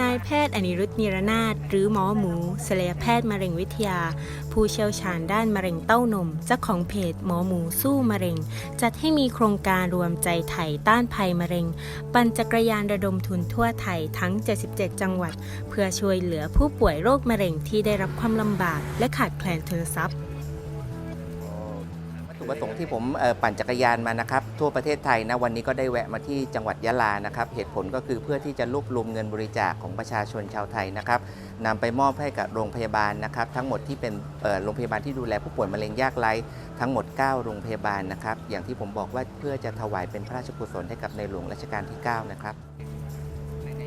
นายแพทย์อนิรุตนิรนาถหรือหมอหมูศัลยแพทย์มะเร็งวิทยา ผู้เชี่ยวชาญด้านมะเร็งเต้านมเจ้าของเพจหมอหมูสู้มะเร็ง จัดให้มีโครงการรวมใจไทยต้านภัยมะเร็ง ปั่นจักรยานระดมทุนทั่วไทยทั้ง 77 จังหวัด เพื่อช่วยเหลือผู้ป่วยโรคมะเร็งที่ได้รับความลำบาก และขาดแคลนทุนทรัพย์ ถุประสงค์ที่ผมปั่นจักรยานมานะครับ ทั่วประเทศไทยนะวันนี้ก็ได้แวะมาที่จังหวัดยะลานะครับ เหตุผลก็คือเพื่อที่จะรวบรวมเงินบริจาคของประชาชนชาวไทยนะครับนำไปมอบให้กับโรงพยาบาลนะครับ ทั้งหมดที่เป็นโรงพยาบาลที่ดูแลผู้ป่วยมะเร็งยากไร้ทั้งหมด 9 โรงพยาบาลนะครับ อย่างที่ผมบอกว่าเพื่อจะถวายเป็นพระราชกุศลให้กับในหลวงรัชกาลที่ 9 นะครับ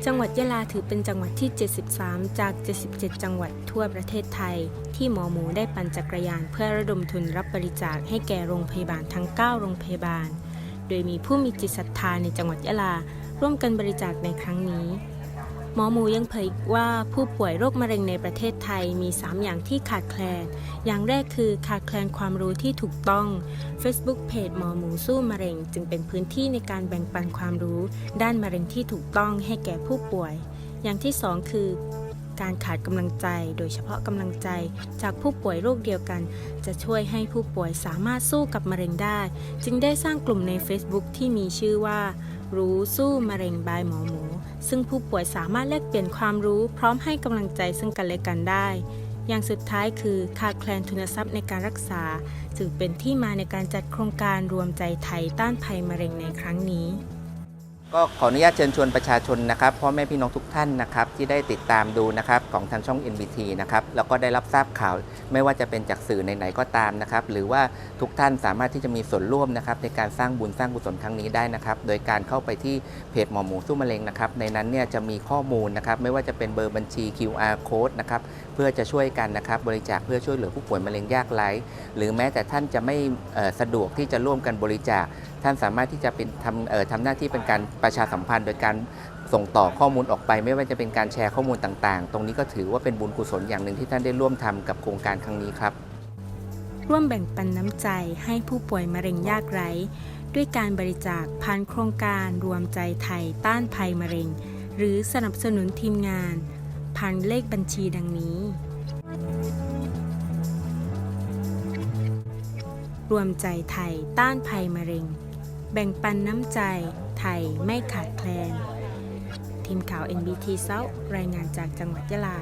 จังหวัดยะลาถือเป็นจังหวัดที่ 73 จาก 77 จังหวัดทั่วประเทศไทย ที่หมอหมูได้ปั่นจักรยานเพื่อระดมทุนรับบริจาคให้แก่โรงพยาบาลทั้ง 9 โรงพยาบาล โดยมีผู้มีจิตศรัทธาในจังหวัดยะลา ร่วมกันบริจาคในครั้งนี้ หมอหมูยังเผยอีกว่าผู้ป่วยโรคมะเร็งในประเทศไทยมี 3 อย่างที่ขาดแคลน อย่างแรกคือขาดแคลนความรู้ที่ถูกต้อง Facebook เพจหมอหมูสู้มะเร็ง จึงเป็นพื้นที่ในการแบ่งปันความรู้ ด้านมะเร็งที่ถูกต้องให้แก่ผู้ป่วย อย่างที่ 2 คือการขาดกำลังใจ โดยเฉพาะกำลังใจจากผู้ป่วยโรคเดียวกัน จะช่วยให้ผู้ป่วยสามารถสู้กับมะเร็งได้ จึงได้สร้างกลุ่มใน Facebook ที่มีชื่อว่า รู้สู้มะเร็งบายหมอหมู ซึ่งผู้ป่วยสามารถแลกเปลี่ยนความรู้ พร้อมให้กำลังใจซึ่งกันและกันได้ อย่างสุดท้ายคือขาดแคลนทุนทรัพย์ในการรักษาจึงเป็นที่มาในการจัดโครงการรวมใจไทยต้านภัยมะเร็งในครั้งนี้ ก็ขออนุญาตเชิญชวนประชาชนนะครับพ่อแม่พี่น้องทุกท่านนะครับที่ได้ติดตามดูนะครับของทางช่อง NBT นะครับแล้วก็ได้รับทราบข่าวไม่ว่าจะเป็นจากสื่อไหนๆก็ตามนะครับหรือว่าทุกท่านสามารถที่จะมีส่วนร่วมนะครับในการสร้างบุญสร้างกุศลครั้งนี้ได้นะครับโดยการเข้าไปที่เพจหมอหมูสู้มะเร็งนะครับในนั้นเนี่ยจะมีข้อมูลนะครับไม่ว่าจะเป็นเบอร์บัญชี QR code นะครับเพื่อจะช่วยกันนะครับบริจาคเพื่อช่วยเหลือผู้ป่วยมะเร็งยากไร้หรือแม้แต่ท่านจะไม่สะดวกที่จะร่วมกันบริจาค ท่านสามารถที่จะเป็นทำเอ่อทำหน้าที่เป็นการประชาสัมพันธ์ โดยการส่งต่อข้อมูลออกไป ไม่ว่าจะเป็นการแชร์ข้อมูลต่างๆ ตรงนี้ก็ถือว่าเป็นบุญกุศลอย่างหนึ่งที่ท่านได้ร่วมทำกับโครงการครั้งนี้ครับ ร่วมแบ่งปันน้ำใจให้ผู้ป่วยมะเร็งยากไร้ ด้วยการบริจาคผ่านโครงการรวมใจไทยต้านภัยมะเร็ง หรือสนับสนุนทีมงานผ่านเลขบัญชีดังนี้ รวมใจไทยต้านภัยมะเร็ง แบ่งปันน้ำใจ ยไม่ขาดแคลน ทีมข่าว NBT South รายงานจากจังหวัดยะลา